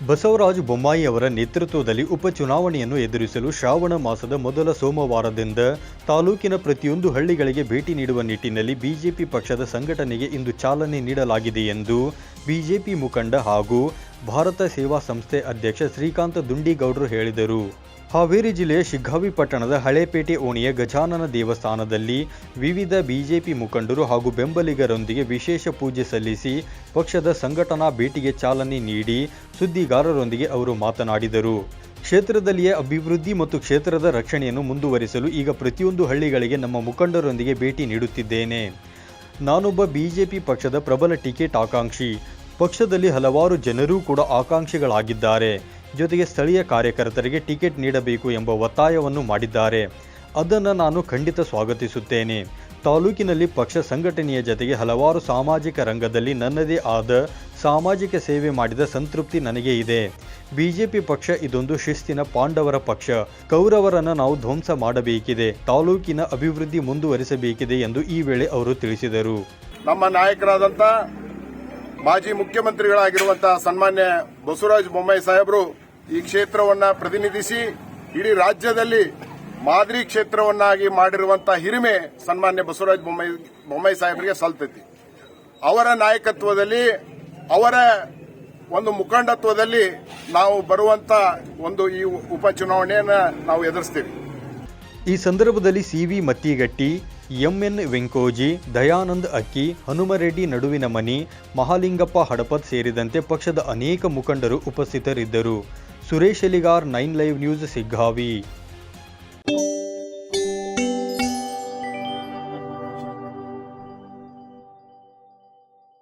ಬಸವರಾಜ ಬೊಮ್ಮಾಯಿ ಅವರ ನೇತೃತ್ವದಲ್ಲಿ ಉಪಚುನಾವಣೆಯನ್ನು ಎದುರಿಸಲು ಶ್ರಾವಣ ಮಾಸದ ಮೊದಲ ಸೋಮವಾರದಿಂದ ತಾಲೂಕಿನ ಪ್ರತಿಯೊಂದು ಹಳ್ಳಿಗಳಿಗೆ ಭೇಟಿ ನೀಡುವ ನಿಟ್ಟಿನಲ್ಲಿ ಬಿಜೆಪಿ ಪಕ್ಷದ ಸಂಘಟನೆಗೆ ಇಂದು ಚಾಲನೆ ನೀಡಲಾಗಿದೆ ಎಂದು ಬಿಜೆಪಿ ಮುಖಂಡ ಹಾಗೂ ಭಾರತ ಸೇವಾ ಸಂಸ್ಥೆ ಅಧ್ಯಕ್ಷ ಶ್ರೀಕಾಂತ ದುಂಡಿಗೌಡರು ಹೇಳಿದರು. ಹಾವೇರಿ ಜಿಲ್ಲೆಯ ಶಿಗ್ಗಾವಿ ಪಟ್ಟಣದ ಹಳೇಪೇಟೆ ಓಣಿಯ ಗಜಾನನ ದೇವಸ್ಥಾನದಲ್ಲಿ ವಿವಿಧ ಬಿಜೆಪಿ ಮುಖಂಡರು ಹಾಗೂ ಬೆಂಬಲಿಗರೊಂದಿಗೆ ವಿಶೇಷ ಪೂಜೆ ಸಲ್ಲಿಸಿ ಪಕ್ಷದ ಸಂಘಟನಾ ಭೇಟಿಗೆ ಚಾಲನೆ ನೀಡಿ ಸುದ್ದಿಗಾರರೊಂದಿಗೆ ಅವರು ಮಾತನಾಡಿದರು. ಕ್ಷೇತ್ರದಲ್ಲಿಯೇ ಅಭಿವೃದ್ಧಿ ಮತ್ತು ಕ್ಷೇತ್ರದ ರಕ್ಷಣೆಯನ್ನು ಮುಂದುವರಿಸಲು ಈಗ ಪ್ರತಿಯೊಂದು ಹಳ್ಳಿಗಳಿಗೆ ನಮ್ಮ ಮುಖಂಡರೊಂದಿಗೆ ಭೇಟಿ ನೀಡುತ್ತಿದ್ದೇನೆ. ನಾನೊಬ್ಬ ಬಿಜೆಪಿ ಪಕ್ಷದ ಪ್ರಬಲ ಟಿಕೆಟ್ ಆಕಾಂಕ್ಷಿ. ಪಕ್ಷದಲ್ಲಿ ಹಲವಾರು ಜನರೂ ಕೂಡ ಆಕಾಂಕ್ಷಿಗಳಾಗಿದ್ದಾರೆ. ಜೊತೆಗೆ ಸ್ಥಳೀಯ ಕಾರ್ಯಕರ್ತರಿಗೆ ಟಿಕೆಟ್ ನೀಡಬೇಕು ಎಂಬ ಒತ್ತಾಯವನ್ನು ಮಾಡಿದ್ದಾರೆ. ಅದನ್ನು ನಾನು ಖಂಡಿತ ಸ್ವಾಗತಿಸುತ್ತೇನೆ. ತಾಲೂಕಿನಲ್ಲಿ ಪಕ್ಷ ಸಂಘಟನೆಯ ಜೊತೆಗೆ ಹಲವಾರು ಸಾಮಾಜಿಕ ರಂಗದಲ್ಲಿ ನನ್ನದೇ ಆದ ಸಾಮಾಜಿಕ ಸೇವೆ ಮಾಡಿದ ಸಂತೃಪ್ತಿ ನನಗೆ ಇದೆ. ಬಿಜೆಪಿ ಪಕ್ಷ ಇದೊಂದು ಶಿಸ್ತಿನ ಪಾಂಡವರ ಪಕ್ಷ. ಕೌರವರನ್ನು ನಾವು ಧ್ವಂಸ ಮಾಡಬೇಕಿದೆ. ತಾಲೂಕಿನ ಅಭಿವೃದ್ಧಿ ಮುಂದುವರಿಸಬೇಕಿದೆ ಎಂದು ಈ ವೇಳೆ ಅವರು ತಿಳಿಸಿದರು. ನಮ್ಮ ನಾಯಕರಾದಂತ ಮಾಜಿ ಮುಖ್ಯಮಂತ್ರಿಗಳಾಗಿರುವಂತಹ ಸನ್ಮಾನ್ಯ ಬಸವರಾಜ ಬೊಮ್ಮಾಯಿ ಸಾಹೇಬರು ಈ ಕ್ಷೇತ್ರವನ್ನ ಪ್ರತಿನಿಧಿಸಿ, ಇಡೀ ರಾಜ್ಯದಲ್ಲಿ ಮಾದರಿ ಕ್ಷೇತ್ರವನ್ನಾಗಿ ಮಾಡಿರುವಂತಹ ಹಿರಿಮೆ ಸನ್ಮಾನ್ಯ ಬಸವರಾಜ ಬೊಮ್ಮಾಯಿ ಬೊಮ್ಮಾಯಿ ಸಾಹೇಬರಿಗೆ ಸಲ್ತೈತಿ. ಅವರ ನಾಯಕತ್ವದಲ್ಲಿ, ಅವರ ಒಂದು ಮುಖಂಡತ್ವದಲ್ಲಿ ನಾವು ಬರುವಂತ ಒಂದು ಈ ಉಪಚುನಾವಣೆಯನ್ನು ನಾವು ಎದುರಿಸ್ತೀವಿ. ಈ ಸಂದರ್ಭದಲ್ಲಿ C V Mattigatti M N Venkoji, Dayanand Akki, Hanumareddy ನಡುವಿನ ಮನಿ, ಮಹಾಲಿಂಗಪ್ಪ ಹಡಪತ್ ಸೇರಿದಂತೆ ಪಕ್ಷದ ಅನೇಕ ಮುಖಂಡರು ಉಪಸ್ಥಿತರಿದ್ದರು. Suresh Eligar, nine live news, Siggavi.